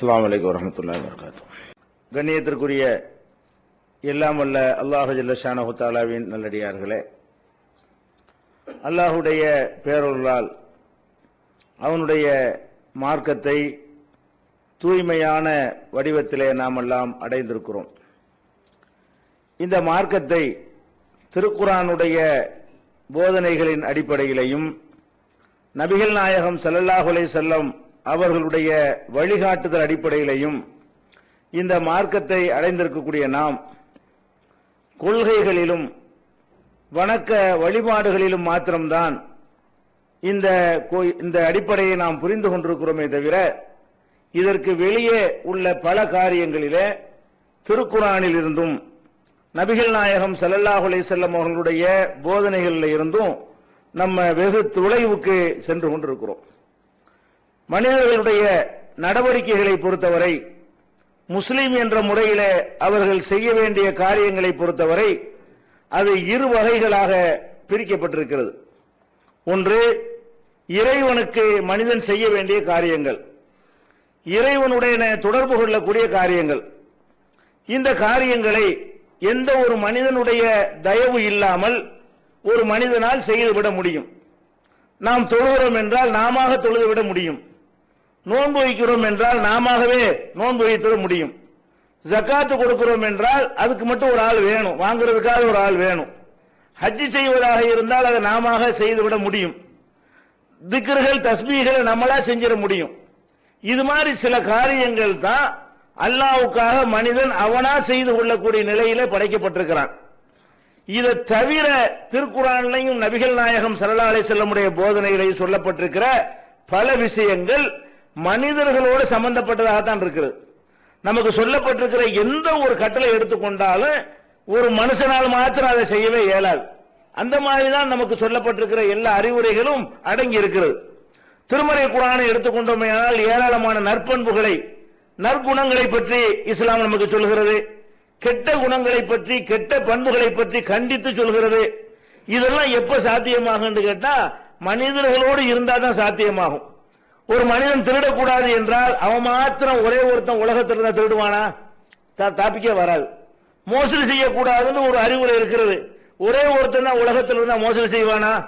அஸ்லாம் வலைக்கம் வரமத்துல்லா வபரகாத்துஹு கண்ணியத்திற்குரிய எல்லாம் வல்ல அல்லாஹு ஜல்ல நல்லடியார்களே அல்லாஹுடைய பேரொருளால் அவனுடைய மார்க்கத்தை தூய்மையான வடிவத்திலே நாம் எல்லாம் அடைந்திருக்கிறோம். இந்த மார்க்கத்தை திருக்குறானுடைய போதனைகளின் அடிப்படையிலையும் நபிகள் நாயகம் செல்லல்லாஹுலே செல்லம் அவர்களுடைய வழிகாட்டுதல் அடிப்படையிலையும் இந்த மார்க்கத்தை அடைந்திருக்கக்கூடிய நாம் கொள்கைகளிலும் வணக்க வழிபாடுகளிலும் மாத்திரம்தான் இந்த கோ- இந்த அடிப்படையை நாம் புரிந்து கொண்டிருக்கிறோமே தவிர இதற்கு வெளியே உள்ள பல காரியங்களிலே திருக்குறானில் இருந்தும் நபிகள் நாயகம் ஸல்லல்லாஹு செல்லம் அவர்களுடைய போதனைகளில் இருந்தும் நம்ம வெகு தொலைவுக்கு சென்று கொண்டிருக்கிறோம். மனிதர்களுடைய நடவடிக்கைகளை பொறுத்தவரை முஸ்லீம் என்ற முறையிலே அவர்கள் செய்ய வேண்டிய காரியங்களை பொறுத்தவரை அது இரு வகைகளாக பிரிக்கப்பட்டிருக்கிறது. ஒன்று இறைவனுக்கு மனிதன் செய்ய வேண்டிய காரியங்கள். இறைவனுடைய தொடர்பு கொள்ளக்கூடிய காரியங்கள். இந்த காரியங்களை எந்த ஒரு மனிதனுடைய தயவு இல்லாமல் ஒரு மனிதனால் செய்துவிட முடியும். நாம் தொழுகிறோம் என்றால் நாம தொழுதுவிட முடியும். நோன்பு வைக்கிறோம் என்றால் நாமவே நோன்பு வைத்திட முடியும். ஜக்காத்து கொடுக்கிறோம் என்றால் அதுக்கு மட்டும் ஒரு ஆள் வேணும். வாங்குறதுக்காக ஒரு ஆள் வேணும். ஹஜ்ஜி செய்வதாக இருந்தால் அதை நாம செய்துவிட முடியும். திக்ருகள் தஸ்மீகளை நம்மளா செஞ்சிட முடியும். இது மாதிரி சில காரியங்கள் தான் அல்லாவுக்காக மனிதன் அவனா செய்து கொள்ளக்கூடிய நிலையில படைக்கப்பட்டிருக்கிறான். இதை தவிர திருக்குறான்லையும் நபிகள் நாயகம் சரலாலை செல்லமுடைய போதனைகளையும் சொல்லப்பட்டிருக்கிற பல விஷயங்கள் மனிதர்களோடு சம்பந்தப்பட்டதாகத்தான் இருக்கிறது நமக்கு சொல்லப்பட்டிருக்கிற எந்த ஒரு கட்டளை எடுத்துக்கொண்டாலும் ஒரு மனுஷனால் மாத்திரம் அதை செய்யவே இயலாது. அந்த மாதிரி தான் நமக்கு சொல்லப்பட்டிருக்கிற எல்லா அறிவுரைகளும் அடங்கி இருக்கிறது. திருமறை குரானை எடுத்துக்கொண்டோமையானால் ஏராளமான நற்பண்புகளை நற்குணங்களை பற்றி இஸ்லாம் நமக்கு சொல்கிறது. கெட்ட குணங்களை பற்றி கெட்ட பண்புகளை பற்றி கண்டித்து சொல்கிறது. இதெல்லாம் எப்ப சாத்தியமாகும் கேட்டா மனிதர்களோடு இருந்தா தான் சாத்தியமாகும். ஒரு மனிதன் திருடக்கூடாது என்றால் அவன் மாத்திரம் ஒரே ஒருத்தன் உலகத்தில் இருந்தா திருடுவானா? தா- தாப்பிக்கே வராது. மோசடி செய்யக்கூடாதுன்னு ஒரு அறிவுரை இருக்கிறது. ஒரே ஒருத்தன் தான் உலகத்தில் இருந்தா மோசடி செய்வானா?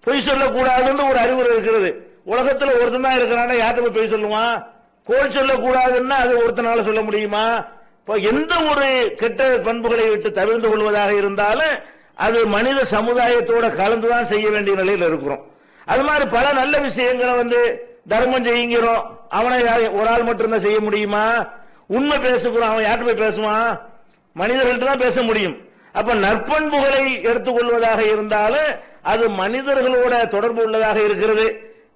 பொய் சொல்லக்கூடாதுன்னு ஒரு அறிவுரை இருக்கிறது. உலகத்துல ஒருத்தன் தான் இருக்கிறானா யார்கிட்ட போய் பொய் சொல்லுவான்? கோல் சொல்லக்கூடாதுன்னா அது ஒருத்தனால சொல்ல முடியுமா? இப்போ எந்த ஒரு கெட்ட பண்புகளை விட்டு தவிர்த்து கொள்வதாக இருந்தாலும் அது மனித சமுதாயத்தோட கலந்துதான் செய்ய வேண்டிய நிலையில் இருக்கிறோம். அது மாதிரி பல நல்ல விஷயங்களை வந்து தர்மம் செய்யுங்கிறோம். அவனை ஒரு ஆள் மட்டும்தான் செய்ய முடியுமா? உண்மை பேசுகிறோம் அவன் யார்கிட்ட போய் பேசுவான்? மனிதர்கள்ட்ட தான் பேச முடியும். அப்ப நற்பண்புகளை எடுத்துக்கொள்வதாக இருந்தாலும் அது மனிதர்களோட தொடர்பு உள்ளதாக இருக்கிறது.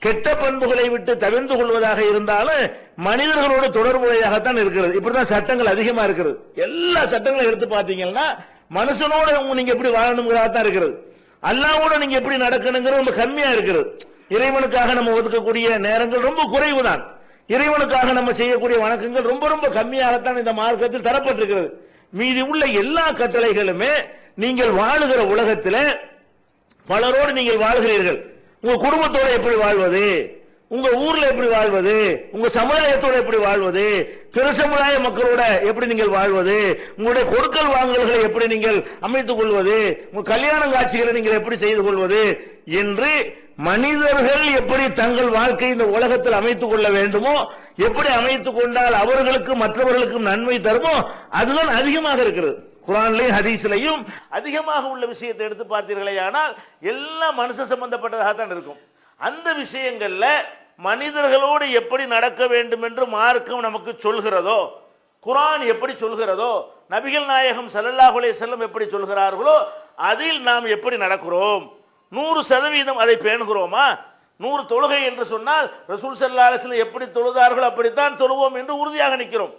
கெட்ட பண்புகளை விட்டு தவிர்த்து கொள்வதாக இருந்தாலும் மனிதர்களோட தொடர்புடையதாகத்தான் இருக்கிறது. இப்படிதான் சட்டங்கள் அதிகமா இருக்கிறது. எல்லா சட்டங்களும் எடுத்து பார்த்தீங்கன்னா மனுஷனோட நீங்க எப்படி வாழணுங்கிறதா தான் இருக்கிறது. அல்லாவோட நீங்க எப்படி நடக்கணுங்கிறது ரொம்ப கம்மியா இருக்கிறது. இறைவனுக்காக நம்ம ஒதுக்கக்கூடிய நேரங்கள் ரொம்ப குறைவுதான். இறைவனுக்காக நம்ம செய்யக்கூடிய வணக்கங்கள் ரொம்ப ரொம்ப கம்மியாகத்தான் இந்த மார்க்கத்தில் தரப்பட்டிருக்கிறது. மீதி உள்ள எல்லா கட்டளைகளுமே நீங்கள் வாழுகிற உலகத்தில் பலரோடு நீங்கள் வாழ்கிறீர்கள். உங்க குடும்பத்தோட எப்படி வாழ்வது? உங்க ஊர்ல எப்படி வாழ்வது? உங்க சமுதாயத்தோட எப்படி வாழ்வது? பிற சமுதாய மக்களோட எப்படி நீங்கள் வாழ்வது? உங்களுடைய கொடுக்கல் வாங்கல்களை எப்படி நீங்கள் அமைத்துக் கொள்வது? உங்க கல்யாண காட்சிகளை நீங்கள் எப்படி செய்து கொள்வது? என்று மனிதர்கள் எப்படி தங்கள் வாழ்க்கை இந்த உலகத்தில் அமைத்துக் கொள்ள வேண்டுமோ எப்படி அமைத்துக் கொண்டால் அவர்களுக்கு மற்றவர்களுக்கும் நன்மை தருமோ அதுதான் அதிகமாக இருக்கிறது. குரான்லையும் ஹதீஸ்லையும் அதிகமாக உள்ள விஷயத்தை எடுத்து பார்த்தீர்களே ஆனால் எல்லாம் மனுஷ சம்பந்தப்பட்டதாக தான் இருக்கும். அந்த விஷயங்கள்ல மனிதர்களோடு எப்படி நடக்க வேண்டும் என்று மார்க்கம் நமக்கு சொல்கிறதோ குரான் எப்படி சொல்கிறதோ நபிகள் நாயகம் சல்லல்லாஹுலே செல்லம் எப்படி சொல்கிறார்களோ அதில் நாம் எப்படி நடக்கிறோம்? நூறு சதவீதம் அதை பேணுகிறோமா? நூறு தொழுகை என்று சொன்னால் ரசூல் ஸல்லல்லாஹு அலைஹி எப்படி தொழுதார்கள் அப்படித்தான் தொழுவோம் என்று உறுதியாக நிற்கிறோம்.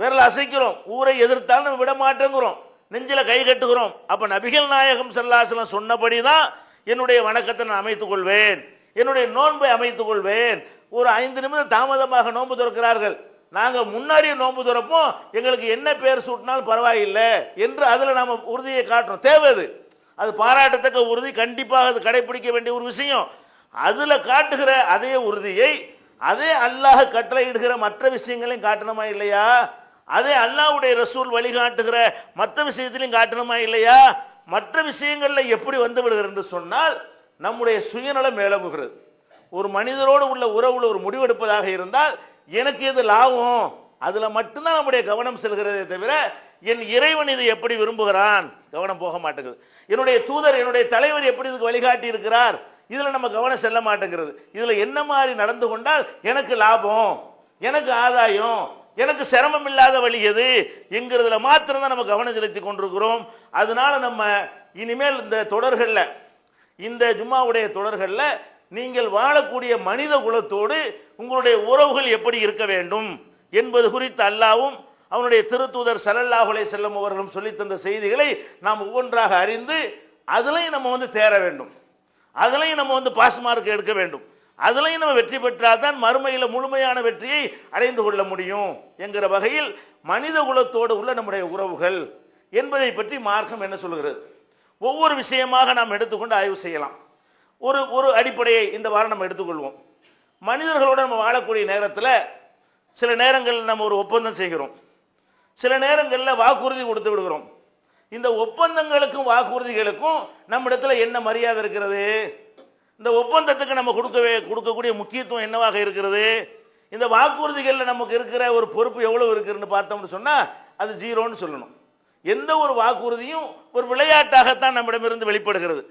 விரல் அசைக்கிறோம் ஊரை எதிர்த்தாலும் நம்ம விட மாட்டேங்கிறோம். நெஞ்சில் கை கட்டுகிறோம். அப்போ நபிகள் நாயகம் ஸல்லல்லாஹு சொன்னபடி தான் என்னுடைய வணக்கத்தை நான் அமைத்துக் கொள்வேன். என்னுடைய நோன்பை அமைத்துக் கொள்வேன். ஒரு ஐந்து நிமிடம் தாமதமாக நோன்பு திறக்கிறார்கள். நாங்கள் முன்னாடியே நோன்பு திறப்போம். எங்களுக்கு என்ன பேர் சூட்டினாலும் பரவாயில்லை என்று அதில் நாம் உறுதியை காட்டுறோம். தேவை அது. அது பாராட்டத்தக்க உறுதி கண்டிப்பாக அது கடைபிடிக்க வேண்டிய ஒரு விஷயம். அதில் காட்டுகிற அதே உறுதியை அதே அல்லாஹ் கட்டளையிடுகிற மற்ற விஷயங்களையும் காட்டணுமா இல்லையா? அதே அல்லாஹ்வுடைய ரசூல் வழிகாட்டுகிற மற்ற விஷயத்திலையும் காட்டணுமா இல்லையா? மற்ற விஷயங்களில் எப்படி வந்து விடுகிறது என்று சொன்னால் நம்முடைய சுயநலம் மேலமுகிறது ஒரு மனிதரோடு உள்ள உறவுல ஒரு முடிவெடுப்பதாக இருந்தால் எனக்கு எது லாபம்? அதில் மட்டும்தான் நம்முடைய கவனம் செல்கிறதே தவிர என் இறைவன் இதை எப்படி விரும்புகிறான்? கவனம் போக மாட்டேங்குது. என்னுடைய தூதர் என்னுடைய தலைவர் எப்படி இதுக்கு வழிகாட்டி இருக்கிறார் இதில் நம்ம கவனம் செல்ல மாட்டேங்கிறது. இதில் என்ன மாதிரி நடந்து கொண்டால் எனக்கு லாபம் எனக்கு ஆதாயம் எனக்கு சிரமம் இல்லாத வழி எது என்கிறதுல மாத்திரம் தான் நம்ம கவனம் செலுத்தி கொண்டிருக்கிறோம். அதனால நம்ம இனிமேல் இந்த தொடர்களில் இந்த ஜும்மாவுடைய தொடர்களில் நீங்கள் வாழக்கூடிய மனித குலத்தோடு உங்களுடைய உறவுகள் எப்படி இருக்க வேண்டும் என்பது குறித்து அல்லாவும் அவனுடைய திருத்தூதர் சலல்லாஹுலே செல்லும் அவர்களும் சொல்லித்தந்த செய்திகளை நாம் ஒவ்வொன்றாக அறிந்து அதுலேயும் நம்ம வந்து தேர வேண்டும். அதுலேயும் நம்ம வந்து பாஸ் மார்க் எடுக்க வேண்டும். அதுலேயும் நம்ம வெற்றி பெற்றால் தான் மறுமையில் முழுமையான வெற்றியை அடைந்து கொள்ள முடியும் என்கிற வகையில் மனித குலத்தோடு உள்ள நம்முடைய உறவுகள் என்பதை பற்றி மார்க்கம் என்ன சொல்கிறது? ஒவ்வொரு விஷயமாக நாம் எடுத்துக்கொண்டு ஆய்வு செய்யலாம். ஒரு ஒரு அடிப்படையை இந்த வாரம் நம்ம எடுத்துக்கொள்வோம். மனிதர்களோடு நம்ம வாழக்கூடிய நேரத்தில் சில நேரங்களில் நம்ம ஒரு ஒப்பந்தம் செய்கிறோம். சில நேரங்களில் வாக்குறுதி கொடுத்து விடுகிறோம். இந்த ஒப்பந்தங்களுக்கும் வாக்குறுதிகளுக்கும் நம்மிடத்துல என்ன மரியாதை இருக்கிறது? இந்த ஒப்பந்தத்துக்கு நம்ம கொடுக்கவே கொடுக்கக்கூடிய முக்கியத்துவம் என்னவாக இருக்கிறது? இந்த வாக்குறுதிகளில் நமக்கு இருக்கிற ஒரு பொறுப்பு எவ்வளோ இருக்குதுன்னு பார்த்தோம்னு சொன்னால் அது ஜீரோன்னு சொல்லணும். எந்த ஒரு வாக்குறுதியும் ஒரு விளையாட்டாகத்தான் நம்மிடமிருந்து வெளிப்படுகிறது.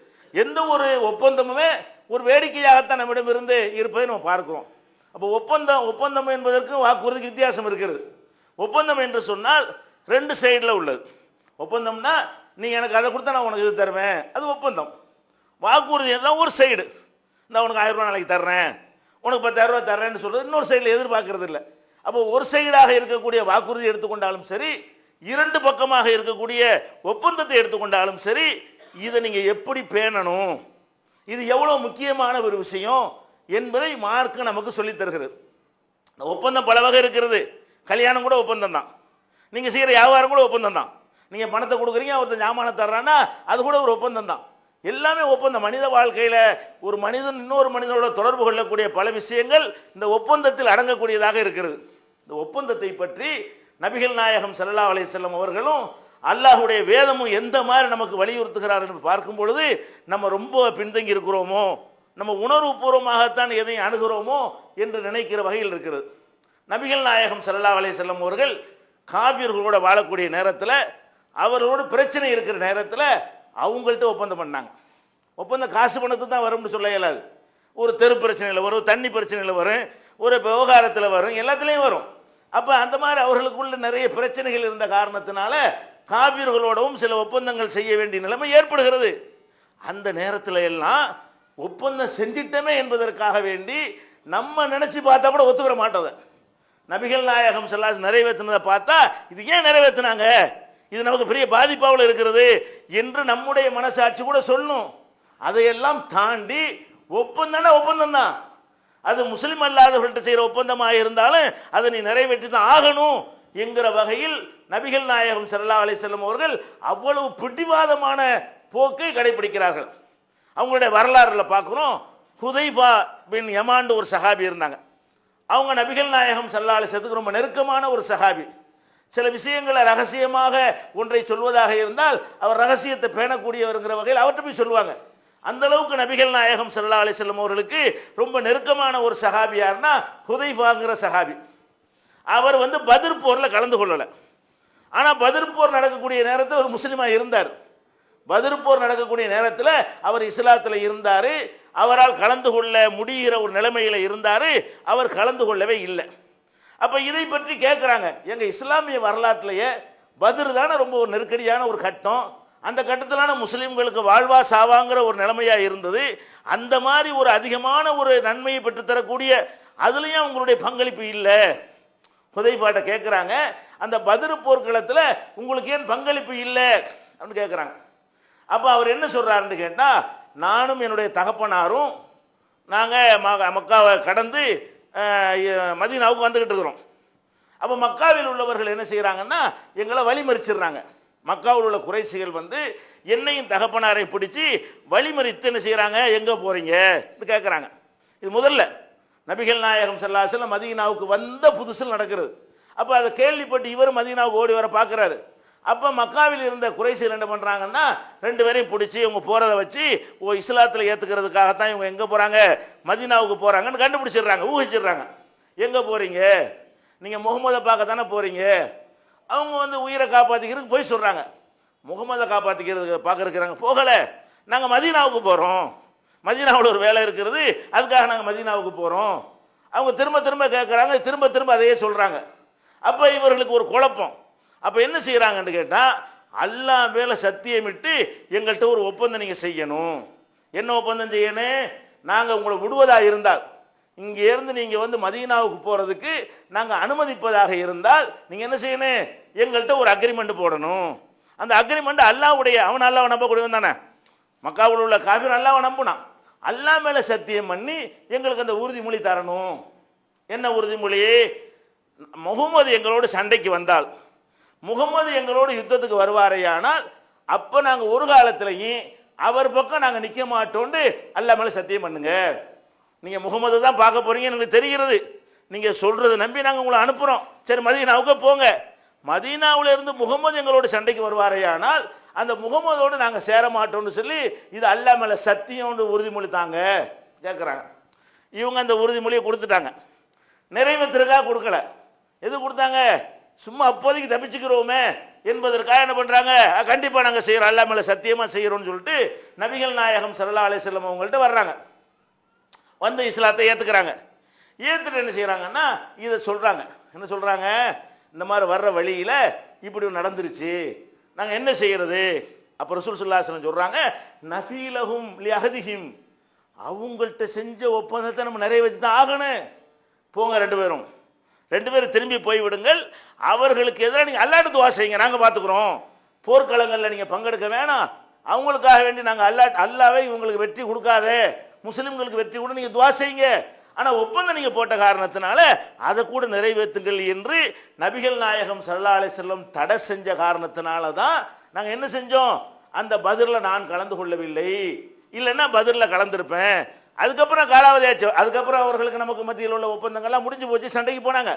எந்த ஒரு ஒப்பந்தமுமே ஒரு வேடிக்கையாகத்தான் நம்மிடமிருந்து இருப்பதை நம்ம பார்க்கிறோம். அப்போ ஒப்பந்தம் ஒப்பந்தம் என்பதற்கும் வாக்குறுதிக்கு வித்தியாசம் இருக்கிறது. ஒப்பந்தம் என்று சொன்னால் ரெண்டு சைடில் உள்ளது. ஒப்பந்தம்னா நீ எனக்கு அதை கொடுத்தா நான் உனக்கு இது தருவேன். அது ஒப்பந்தம். வாக்குறுதி தான் ஒரு சைடு நான் உனக்கு ஆயிரம் ரூபா நாளைக்கு தர்றேன். உனக்கு பத்தாயிரம் தர்றேன்னு சொல்றது இன்னொரு சைடில் எதிர்பார்க்கறது இல்லை. அப்போ ஒரு சைடாக இருக்கக்கூடிய வாக்குறுதி எடுத்துக்கொண்டாலும் சரி இரண்டு பக்கமாக இருக்கக்கூடிய ஒப்பந்தத்தை எடுத்துக்கொண்டாலும் சரி இதை நீங்கள் எப்படி பேணணும்? இது எவ்வளோ முக்கியமான ஒரு விஷயம் என்பதை மார்க்கு நமக்கு சொல்லித் தருகிறது. இந்த ஒப்பந்தம் பல வகை இருக்கிறது. கல்யாணம் கூட ஒப்பந்தம் தான் நீங்கள் செய்கிற வியாபாரம் கூட ஒப்பந்தம் தான் நீங்கள் பணத்தை கொடுக்குறீங்க ஒருத்தன் ஞாபகம் தர்றான்னா அது கூட ஒரு ஒப்பந்தம் தான் எல்லாமே ஒப்பந்தம். மனித வாழ்க்கையில் ஒரு மனிதன் இன்னொரு மனிதனோட தொடர்பு கொள்ளக்கூடிய பல விஷயங்கள் இந்த ஒப்பந்தத்தில் அடங்கக்கூடியதாக இருக்கிறது. இந்த ஒப்பந்தத்தை பற்றி நபிகள் நாயகம் சல்லா அலையம் அவர்களும் அல்லாஹ்வுடைய வேதமும் எந்த மாதிரி நமக்கு வலியுறுத்துகிறார் என்று பார்க்கும் பொழுது நம்ம ரொம்ப பின்தங்கி இருக்கிறோமோ நம்ம உணர்வுபூர்வமாகத்தான் எதையும் அணுகிறோமோ என்று நினைக்கிற வகையில் இருக்கிறது. நபிகள் நாயகம் ஸல்லல்லாஹு அலைஹி வஸல்லம் அவர்கள் காபியர்களோட வாழக்கூடிய நேரத்தில் அவரோட பிரச்சனை இருக்கிற நேரத்தில் அவங்கள்ட்ட ஒப்பந்தம் பண்ணாங்க. ஒப்பந்தம் காசு பணத்து தான் வரும்னு சொல்ல இயலாது. ஒரு தெரு பிரச்சனையில் வரும் தண்ணி பிரச்சனையில் வரும் ஒரு விவகாரத்தில் வரும் எல்லாத்துலேயும் வரும். அப்போ அந்த மாதிரி அவர்களுக்குள்ள நிறைய பிரச்சனைகள் இருந்த காரணத்தினால காவியர்களோடவும் சில ஒப்பந்தங்கள் செய்ய வேண்டிய நிலைமை ஏற்படுகிறது. அந்த நேரத்தில் எல்லாம் ஒப்பந்தம் செஞ்சிட்டமே என்பதற்காக வேண்டி நம்ம நினச்சி பார்த்தா கூட ஒத்துக்கிற மாட்டோம் நபிகள் நாயகம் செல்லாஸ் நிறைவேற்றினதை பார்த்தா இது ஏன் நிறைவேற்றினாங்க? இது நமக்கு பெரிய பாதிப்பாவில் இருக்கிறது என்று நம்முடைய மனசாட்சி கூட சொல்லும். அதையெல்லாம் தாண்டி ஒப்பந்தம்னா ஒப்பந்தம் தான் அது முஸ்லீம் அல்லாதவர்கள்ட்ட செய்கிற ஒப்பந்தமாக இருந்தாலும் அதை நீ நிறைவேற்றி தான் ஆகணும் என்கிற வகையில் நபிகள் நாயகம் சல்லா அலி வஸல்லம் அவர்கள் அவ்வளவு பிடிவாதமான போக்கை கடைபிடிக்கிறார்கள் அவங்களுடைய வரலாறுல பார்க்குறோம். ஹுதைஃபா பின் யமாண்டு ஒரு சஹாபி இருந்தாங்க. அவங்க நபிகள் நாயகம் ஸல்லல்லாஹு அலைஹி ரொம்ப நெருக்கமான ஒரு சஹாபி. சில விஷயங்களை ரகசியமாக ஒன்றை சொல்வதாக இருந்தால் அவர் ரகசியத்தை பேணக்கூடியவருங்கிற வகையில் அவர்கிட்ட போய் சொல்லுவாங்க. அந்த அளவுக்கு நபிகள் நாயகம் சல்லா அலி செல்லம் அவர்களுக்கு ரொம்ப நெருக்கமான ஒரு சஹாபி யாருன்னா ஹுதைஃபாங்கிற சஹாபி. அவர் வந்து பதிர் போரில் கலந்து கொள்ளலை. ஆனால் பதிர் போர் நடக்கக்கூடிய நேரத்தில் ஒரு முஸ்லீமாக இருந்தார். பதிர் போர் நடக்கக்கூடிய நேரத்தில் அவர் இஸ்லாத்தில் இருந்தார். அவரால் கலந்து கொள்ள முடிகிற ஒரு நிலைமையில் இருந்தார் அவர் கலந்து கொள்ளவே இல்லை. அப்போ இதை பற்றி கேட்குறாங்க எங்கள் இஸ்லாமிய வரலாற்றிலேயே பதிர் தானே ரொம்ப ஒரு நெருக்கடியான ஒரு கட்டம். அந்த கட்டத்திலான முஸ்லீம்களுக்கு வாழ்வா சாவாங்கிற ஒரு நிலைமையாக இருந்தது. அந்த மாதிரி ஒரு அதிகமான ஒரு நன்மையை பெற்று தரக்கூடிய அவங்களுடைய பங்களிப்பு இல்லை. புதைப்பாட்டை கேட்குறாங்க அந்த பதிரு போர்க்களத்தில் உங்களுக்கு ஏன் பங்களிப்பு இல்லை? அப்படின்னு கேட்குறாங்க அப்போ அவர் என்ன சொல்கிறாருன்னு கேட்டால் நானும் என்னுடைய தகப்பனாரும் நாங்கள் மக்காவை கடந்து மதினாவுக்கு வந்துக்கிட்டு இருக்கிறோம். அப்போ மக்காவில் உள்ளவர்கள் என்ன செய்கிறாங்கன்னா எங்களை வழிமறிச்சிடுறாங்க. மக்காவில் உள்ள குறைசிகள் வந்து என்னையும் தகப்பனாரை பிடிச்சி வழிமறித்து என்ன செய்கிறாங்க எங்கே போகிறீங்க கேட்குறாங்க இது முதல்ல. நபிகள் நாயகம் ஸல்லல்லாஹு மதீனாவுக்கு வந்த புதுசில் நடக்கிறது அப்போ அதை கேள்விப்பட்டு இவர் மதீனாவுக்கு ஓடி வர பார்க்குறாரு அப்போ மக்காவில் இருந்த குறைசிகள் என்ன பண்ணுறாங்கன்னா ரெண்டு பேரையும் பிடிச்சி இவங்க போகிறத வச்சு ஓ இஸ்லாத்தில் ஏற்றுக்கிறதுக்காகத்தான் இவங்க எங்கே போகிறாங்க மதீனாவுக்கு போகிறாங்கன்னு கண்டுபிடிச்சிடுறாங்க ஊகிச்சிடுறாங்க. எங்கே போகிறீங்க நீங்கள் முகமதை பார்க்க தானே போகிறீங்க அவங்க வந்து உயிரை காப்பாற்றிக்கிறதுக்கு போய் சொல்கிறாங்க முகமதை காப்பாற்றிக்கிறதுக்கு பார்க்க இருக்கிறாங்க போகலை. நாங்கள் மதீனாவுக்கு போகிறோம் மதீனாவில் ஒரு வேலை இருக்கிறது அதுக்காக நாங்கள் மதீனாவுக்கு போகிறோம் அவங்க திரும்ப திரும்ப கேட்குறாங்க திரும்ப திரும்ப அதையே சொல்கிறாங்க அப்போ இவர்களுக்கு ஒரு குழப்பம். அப்போ என்ன செய்கிறாங்கன்னு கேட்டால் அல்லாஹ் மேலே சத்தியமிட்டு எங்கள்கிட்ட ஒரு ஒப்பந்தம் நீங்கள் செய்யணும். என்ன ஒப்பந்தம் செய்யணும் நாங்கள் உங்களை விடுவதாக இருந்தால் இங்கே இருந்து நீங்கள் வந்து மதீனாவுக்கு போகிறதுக்கு நாங்கள் அனுமதிப்பதாக இருந்தால் நீங்கள் என்ன செய்யணும் எங்கள்கிட்ட ஒரு அக்ரிமெண்ட் போடணும். அந்த அக்ரிமெண்ட் அல்லாவுடைய அவன் அல்லாவை நம்பக்கூடியவன் தானே. மக்காவில் உள்ள காஃபிர் அல்லாவை நம்பினான். அல்லா மேலே சத்தியம் பண்ணி எங்களுக்கு அந்த உறுதிமொழி தரணும். என்ன உறுதிமொழி? முகமது எங்களோட சண்டைக்கு வந்தால். முகமது எங்களோடு யுத்தத்துக்கு வருவாரையானால் அப்போ நாங்கள் ஒரு காலத்திலையும் அவர் பக்கம் நாங்கள் நிற்க மாட்டோம்னு அல்லா மேலே சத்தியம் பண்ணுங்க. நீங்கள் முகமது தான் பார்க்க போறீங்க எனக்கு தெரிகிறது. நீங்கள் சொல்கிறத நம்பி நாங்கள் உங்களை அனுப்புகிறோம் சரி மதீனாவுக்கு போங்க. மதீனாவுல இருந்து முகமது எங்களோட சண்டைக்கு வருவாரேயானால் அந்த முகமதோடு நாங்கள் சேர மாட்டோம்னு சொல்லி இது அல்லா மேலே சத்தியம்னு உறுதிமொழி தாங்க கேட்குறாங்க இவங்க அந்த உறுதிமொழியை கொடுத்துட்டாங்க. நிறைவேற்றுறதுக்காக கொடுக்கல. எது கொடுத்தாங்க? சும்மா அப்போதைக்கு தப்பிச்சுக்கிறோமே என்பதற்காக என்ன பண்றாங்க? கண்டிப்பாக கண்டிப்பா நாங்க செய்யறோம் அல்லா மேல சத்தியமா செய்யறோம்னு சொல்லிட்டு நபிகள் நாயகம் சல்லா அலே செல்லம் அவங்கள்ட்ட வர்றாங்க. வந்து இஸ்லாத்தை ஏத்துக்கிறாங்க. ஏத்துட்டு என்ன செய்கிறாங்கன்னா இதை சொல்றாங்க. என்ன சொல்றாங்க? இந்த மாதிரி வர்ற வழியில இப்படி நடந்துருச்சு. நாங்க என்ன செய்யறது? அப்ப ரசூல் சுல்லாசனம் அலைஹி வஸல்லம் சொல்றாங்க நஃபீலஹும் அவங்கள்ட்ட செஞ்ச ஒப்பந்தத்தை நம்ம நிறைவேற்றி தான் ஆகணும். போங்க ரெண்டு பேரும். ரெண்டு பேரும் திரும்பி போய் விடுங்கள். அவர்களுக்கு எதிராக நீங்கள் அல்லாட்டு துவா செய்யுங்க. நாங்கள் பார்த்துக்குறோம் போர்க்களங்களில் நீங்கள் பங்கெடுக்க வேணாம். அவங்களுக்காக வேண்டி நாங்கள் அல்லா அல்லாவே இவங்களுக்கு வெற்றி கொடுக்காதே. முஸ்லீம்களுக்கு வெற்றி கூட நீங்கள் துவா செய்யுங்க. ஆனால் ஒப்பந்தம் நீங்கள் போட்ட காரணத்தினால அதை கூட நிறைவேற்றுங்கள் என்று நபிகள் நாயகம் சல்லா அலி செல்லம் தடை செஞ்ச காரணத்தினால தான் நாங்கள் என்ன செஞ்சோம்? அந்த பதிரில் நான் கலந்து கொள்ளவில்லை. இல்லைன்னா பதிரில் கலந்திருப்பேன். அதுக்கப்புறம் காலாவதி ஆச்சு. அதுக்கப்புறம் அவர்களுக்கு நமக்கு மத்தியில் உள்ள ஒப்பந்தங்கள்லாம் முடிஞ்சு போச்சு சண்டைக்கு போனாங்க.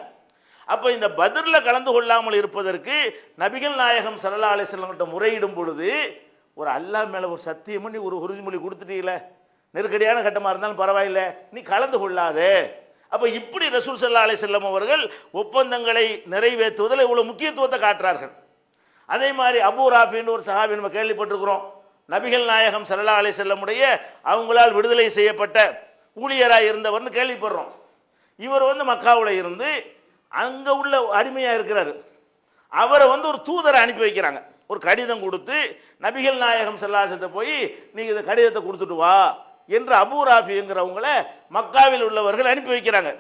அப்போ இந்த பதிரில் கலந்து கொள்ளாமல் இருப்பதற்கு நபிகள் நாயகம் சல்லா அலைஹி வஸல்லம் முறையிடும் பொழுது ஒரு அல்லாஹ் மேலே ஒரு சத்தியம் நீ ஒரு உறுதிமொழி கொடுத்துட்டீங்களே. நெருக்கடியான கட்டமாக இருந்தாலும் பரவாயில்ல. நீ கலந்து கொள்ளாதே. அப்போ இப்படி ரசூல் சல்லா அலி செல்லம் அவர்கள் ஒப்பந்தங்களை நிறைவேற்றுவதில் இவ்வளோ முக்கியத்துவத்தை காட்டுறார்கள். அதே மாதிரி அபு ராஃபின்னு ஒரு சஹாபி நம்ம கேள்விப்பட்டிருக்கிறோம். நபிகள் நாயகம் சல்லா அலி செல்லமுடைய அவங்களால் விடுதலை செய்யப்பட்ட ஊழியராக இருந்தவர்னு கேள்விப்படுறோம். இவர் வந்து மக்காவில் இருந்து அங்கே உள்ள அடிமையாக இருக்கிறார். அவரை வந்து ஒரு தூதரை அனுப்பி வைக்கிறாங்க. ஒரு கடிதம் கொடுத்து நபிகள் நாயகம் செல்லாசத்தை போய் நீங்கள் இந்த கடிதத்தை கொடுத்துட்டு வா என்று அபு ராஃபிங்கிறவங்கள மக்காவில் உள்ளவர்கள் அனுப்பி வைக்கிறாங்க.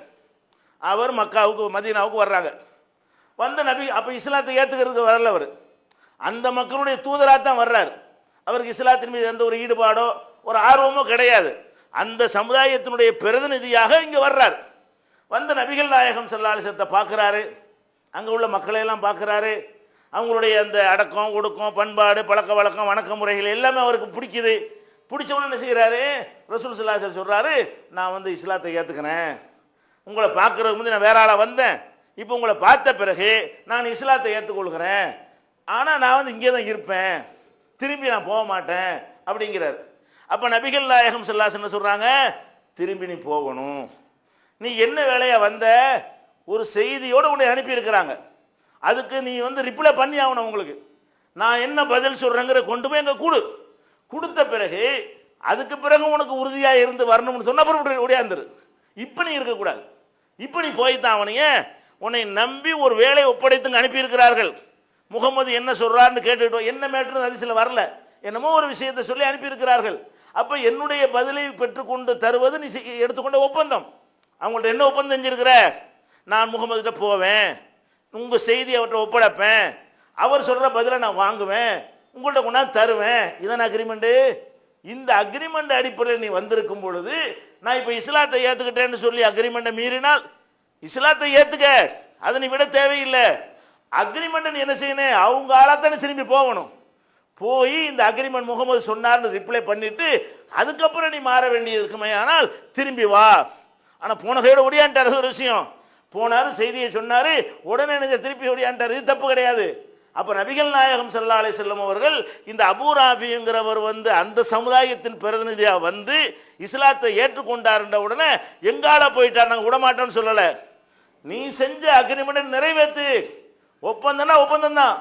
அவர் மக்காவுக்கு மதீனாவுக்கு வர்றாங்க. வந்த நபி அப்போ இஸ்லாத்தை ஏற்றுக்கிறதுக்கு வரல அவர். அந்த மக்களுடைய தூதராக தான் வர்றாரு. அவருக்கு இஸ்லாத்தின் மீது எந்த ஒரு ஈடுபாடோ ஒரு ஆர்வமோ கிடையாது. அந்த சமுதாயத்தினுடைய பிரதிநிதியாக இங்கே வர்றார். வந்த நபிகள் நாயகம் செல்லாலிசத்தை பார்க்குறாரு. அங்கே உள்ள மக்களையெல்லாம் பார்க்குறாரு. அவங்களுடைய அந்த அடக்கம் ஒடுக்கம் பண்பாடு பழக்க வழக்கம் வணக்க முறைகள் எல்லாமே அவருக்கு பிடிக்குது. பிடிச்சவொன்னு என்ன செய்கிறாரு? ரசூல் சல்லாசர் சொல்கிறாரு நான் வந்து இஸ்லாத்தை ஏற்றுக்கிறேன் உங்களை பார்க்குறதுக்கு முந்தைய நான் வேற ஆளாக வந்தேன். இப்போ உங்களை பார்த்த பிறகு நான் இஸ்லாத்தை ஏற்றுக்கொள்கிறேன் ஆனால் நான் வந்து இங்கே தான் இருப்பேன். திரும்பி நான் போக மாட்டேன் அப்படிங்கிறார். அப்போ நபிகள் நாயகம் சொல்லாசன் சொல்கிறாங்க திரும்பி நீ போகணும். நீ என்ன வேலையா வந்த? ஒரு செய்தியோடு உன்னை அனுப்பியிருக்கிறாங்க. அதுக்கு நீ வந்து ரிப்ளை பண்ணி ஆகணும் உங்களுக்கு. நான் என்ன பதில் சொல்கிறேங்கிற கொண்டு போய் எங்கே கொடு. கொடுத்த பிறகு அதுக்கு பிறகு உனக்கு உறுதியாக இருந்து வரணும்னு சொன்ன அப்புறம் உடையாந்துரு. இப்போ நீ இருக்கக்கூடாது இப்போ நீ போய்த்தான் அவனையே. உன்னை நம்பி ஒரு வேலையை ஒப்படைத்துங்க அனுப்பியிருக்கிறார்கள். முகமது என்ன சொல்றான்னு கேட்டுக்கிட்டோம் என்ன மேட்ரு அதிசயில் வரல. என்னமோ ஒரு விஷயத்தை சொல்லி அனுப்பியிருக்கிறார்கள். அப்போ என்னுடைய பதிலை பெற்றுக்கொண்டு தருவது நீ எடுத்துக்கொண்ட ஒப்பந்தம். அவங்கள்ட்ட என்ன ஒப்பந்தம் செஞ்சிருக்கிற? நான் முகமதுகிட்ட போவேன். உங்கள் செய்தி அவர்கிட்ட ஒப்படைப்பேன். அவர் சொல்கிற பதிலை நான் வாங்குவேன். உங்கள்கிட்ட கொண்டாந்து தருவேன். இதான அக்ரிமெண்ட்டு இந்த அக்ரிமெண்ட் அடிப்படையில் நீ வந்திருக்கும் பொழுது நான் இப்போ இஸ்லாத்தை ஏற்றுக்கிட்டேன்னு சொல்லி அக்ரிமெண்ட்டை மீறினால் இஸ்லாத்தை ஏற்றுக்க அதை நீ விட தேவையில்லை. அக்ரிமெண்ட் நீ என்ன செய்யணும்? அவங்க ஆளாத்தானே திரும்பி போகணும். போய் இந்த அக்ரிமெண்ட் முகமது சொன்னார்னு ரிப்ளை பண்ணிட்டு அதுக்கப்புறம் நீ மாற வேண்டியது இருக்குமே ஆனால் திரும்பி வா. ஆனால் போன கையோட ஒடியான்ட்டார் ஒரு விஷயம். போனார் செய்தியை சொன்னார் உடனே நினைச்ச திருப்பி ஒடியான்ட்டார் இது தப்பு கிடையாது. அப்போ நபிகள் நாயகம் ஸல்லல்லாஹு அலை செல்லம் அவர்கள் இந்த அபூராபிங்கிறவர் வந்து அந்த சமுதாயத்தின் பிரதிநிதியாக வந்து இஸ்லாத்தை ஏற்றுக்கொண்டார்ன்ற உடனே எங்கால போயிட்டார்? நாங்கள் விடமாட்டோம்னு சொல்லலை. நீ செஞ்ச அக்ரிமெண்ட் நிறைவேற்று ஒப்பந்தம்னா ஒப்பந்தம் தான்